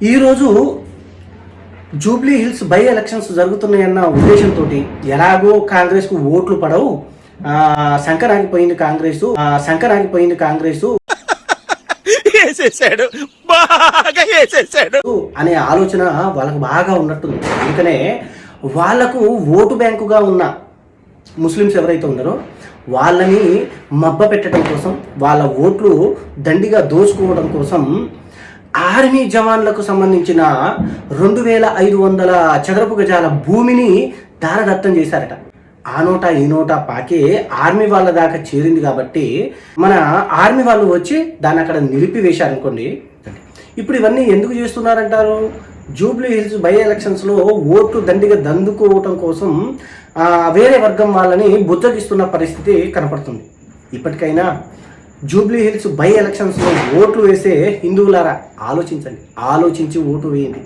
ఈరోజు Jubilee Hills by elections జరుగుతున్నాయన్న ఉద్దేశంతో ఎలాగో కాంగ్రెస్కు ఓట్లు పడవు. ఆ, సంకరానికి పోయింది కాంగ్రెస్ ఆ, సంకరానికి పోయింది కాంగ్రెస్. వేసేసాడు. బాగా వేసేసాడు. అనే ఆలోచన వాళ్ళకు బాగా ఉన్నట్టుంది. అందుకనే వాళ్ళకు ఓటు బ్యాంకుగా ఉన్న ముస్లిమ్స్ ఎవరైతే ఉన్నారో వాళ్ళని మబ్బ పెట్టడం కోసం వాళ్ళ ఓట్లు దండిగా దోచుకోవడం కోసం ఆర్మీ జవాన్లకు సంబంధించిన రెండు వేల ఐదు వందల చదరపు గజాల భూమిని దారదత్తం చేశారట. ఆ నోట ఈ నోట పాకే ఆర్మీ వాళ్ళ దాకా చేరింది కాబట్టి మన ఆర్మీ వాళ్ళు వచ్చి దాన్ని అక్కడ నిలిపివేశారనుకోండి. ఇప్పుడు ఇవన్నీ ఎందుకు చేస్తున్నారంటారు? జూబ్లీ హిల్స్ బై ఎలక్షన్స్లో ఓట్లు దండిగా దందుకోవటం కోసం వేరే వర్గం వాళ్ళని బుద్ధగిస్తున్న పరిస్థితి కనపడుతుంది. ఇప్పటికైనా జూబ్లీ హిల్స్ బై ఎలక్షన్స్లో ఓట్లు వేసే హిందువులారా ఆలోచించండి. ఆలోచించి ఓటు వేయండి.